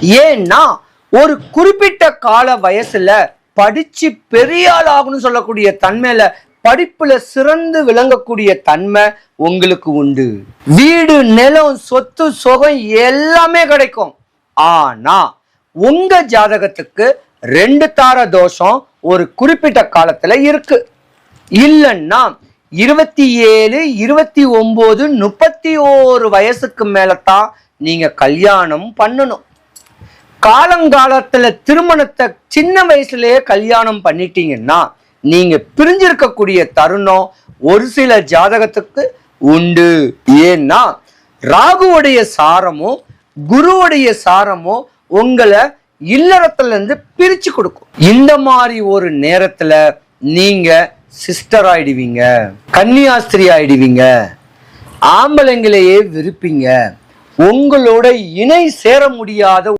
ஏன்னா ஒரு குறிப்பிட்ட கால வயசுல படிச்சு பெரிய ஆள் ஆகணும்னு சொல்லக்கூடிய தன்மையில படிப்புல சிறந்து விளங்கக்கூடிய தன்மை உங்களுக்கு உண்டு. வீடு நிலம் சொத்து சுகம் எல்லாமே கிடைக்கும். ஆனா உங்க ஜாதகத்துக்கு ரெண்டு தார தோஷம் ஒரு குறிப்பிட்ட காலத்துல இருக்கு. இல்லைன்னா இருபத்தி ஏழு இருபத்தி ஒன்பது முப்பத்தி ஓரு வயசுக்கு மேலதான் நீங்க கல்யாணம் பண்ணணும். காலங்காலத்துல திருமணத்தை சின்ன வயசுலயே கல்யாணம் பண்ணிட்டீங்கன்னா நீங்க பிரிஞ்சிருக்கக்கூடிய தருணம் ஒரு சில ஜாதகத்துக்கு உண்டு. ஏன்னா ராகுவுடைய சாரமும் குருவுடைய சாரமும் உங்களை இல்லறத்துல இருந்து பிரிச்சு கொடுக்கும். இந்த மாதிரி ஒரு நேரத்துல நீங்க சிஸ்டர் ஆயிடுவீங்க கன்னியாஸ்திரி ஆயிடுவீங்க ஆம்பளைங்களையே விருப்பீங்க உங்களோட இணை சேர முடியாத